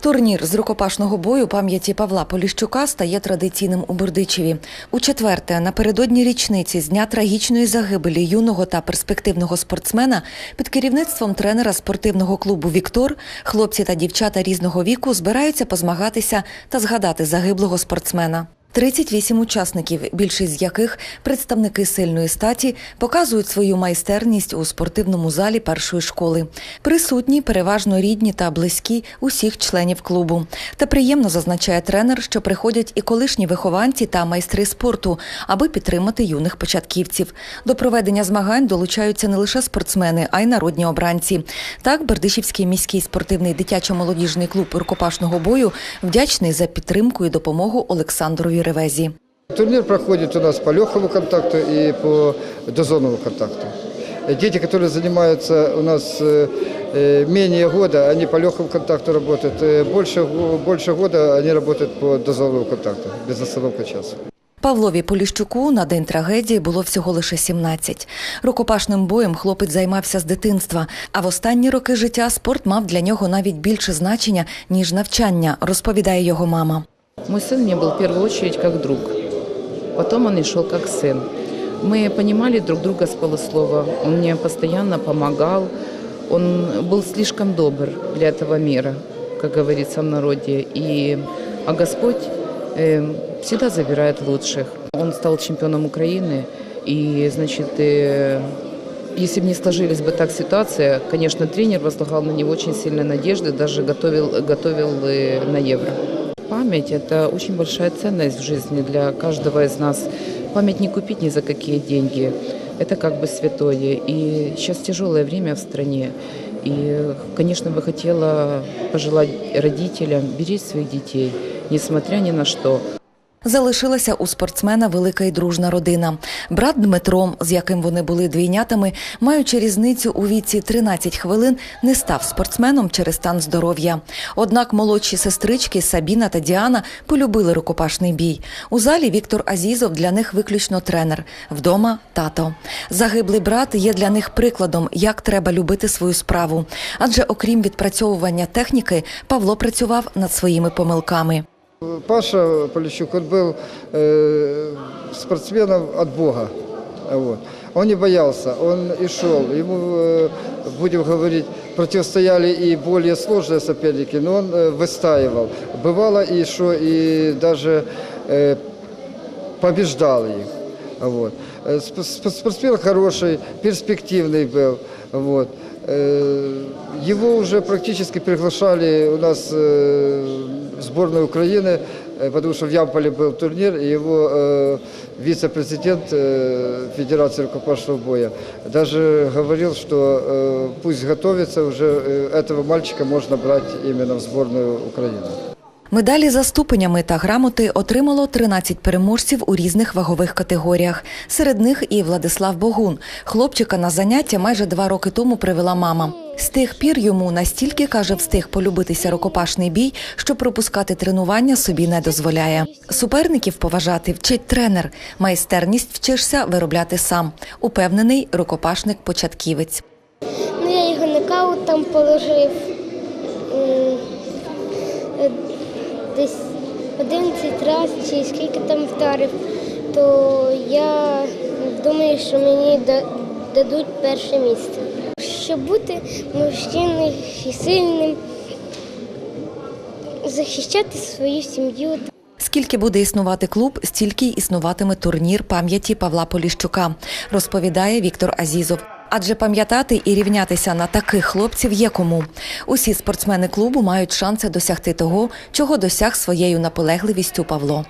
Турнір з рукопашного бою пам'яті Павла Поліщука стає традиційним у Бердичеві. У четверте, напередодні річниці з дня трагічної загибелі юного та перспективного спортсмена під керівництвом тренера спортивного клубу Віктор хлопці та дівчата різного віку збираються позмагатися та згадати загиблого спортсмена. 38 учасників, більшість з яких представники сильної статі, показують свою майстерність у спортивному залі першої школи. Присутні переважно рідні та близькі усіх членів клубу. Та приємно зазначає тренер, що приходять і колишні вихованці та майстри спорту, аби підтримати юних початківців. До проведення змагань долучаються не лише спортсмени, а й народні обранці. Так, Бердичівський міський спортивний дитячо-молодіжний клуб рукопашного бою вдячний за підтримку і допомогу Олександрові Ревезі. Турнир проходит у нас по легкому контакту и по дозонному контакту. Дети, которые занимаются у нас э, э, менее года, они по легкому контакту работают. Э, Больше, го- больше года они работают по дозонному контакту, без остановки часа. Павлові Поліщуку на день трагедії було всього лише 17. Рукопашним боєм хлопець займався з дитинства, а в останні роки життя спорт мав для нього навіть більше значення, ніж навчання, розповідає його мама. Мой сын мне был в первую очередь как друг. Потом он и шел как сын. Мы понимали друг друга с полуслова. Он мне постоянно помогал. Он был слишком добр для этого мира, как говорится в народе. И, а Господь э, всегда забирает лучших. Он стал чемпионом Украины. И, значит, э, если бы не сложились бы так ситуация, конечно, тренер возлагал на него очень сильные надежды, даже готовил, готовил э, на Евро. Память – это очень большая ценность в жизни для каждого из нас. Память не купить ни за какие деньги. Это как бы святое. И сейчас тяжелое время в стране. И, конечно, бы хотела пожелать родителям беречь своих детей, несмотря ни на что. Залишилася у спортсмена велика і дружна родина. Брат Дмитро, з яким вони були двійнятами, маючи різницю у віці 13 хвилин, не став спортсменом через стан здоров'я. Однак молодші сестрички Сабіна та Діана полюбили рукопашний бій. У залі Віктор Азізов для них виключно тренер. Вдома тато. Загиблий брат є для них прикладом, як треба любити свою справу. Адже окрім відпрацьовування техніки, Павло працював над своїми помилками. Паша Полищук, он был э, спортсменом от Бога. Вот. Он не боялся, он и шел. Ему, э, будем говорить, противостояли и более сложные соперники, но он э, выстаивал. Бывало и что, и даже э, побеждал их. Вот. Э, сп- сп- Спортсмен хороший, перспективный был. Вот. Э, Его уже практически приглашали у нас э, в сборную Украины, э, потому что в Ямполе был турнир, и его э, вице-президент э, Федерации рукопашного боя даже говорил, что э, пусть готовится, уже э, этого мальчика можно брать именно в сборную Украины. Медалі за ступенями та грамоти отримало 13 переможців у різних вагових категоріях. Серед них і Владислав Богун. Хлопчика на заняття майже два роки тому привела мама. З тих пір йому настільки каже, встиг полюбитися рукопашний бій, що пропускати тренування собі не дозволяє. Суперників поважати вчить тренер. Майстерність вчишся виробляти сам. Упевнений рукопашник-початківець. Ну, я його нокаутом положив десь 11 разів чи скільки там вдарив, то я думаю, що мені дадуть перше місце. Щоб бути мужчиною і сильним, захищати свою сім'ю. Скільки буде існувати клуб, стільки й існуватиме турнір пам'яті Павла Поліщука, розповідає Віктор Азізов. Адже пам'ятати і рівнятися на таких хлопців є кому. Усі спортсмени клубу мають шанси досягти того, чого досяг своєю наполегливістю Павло.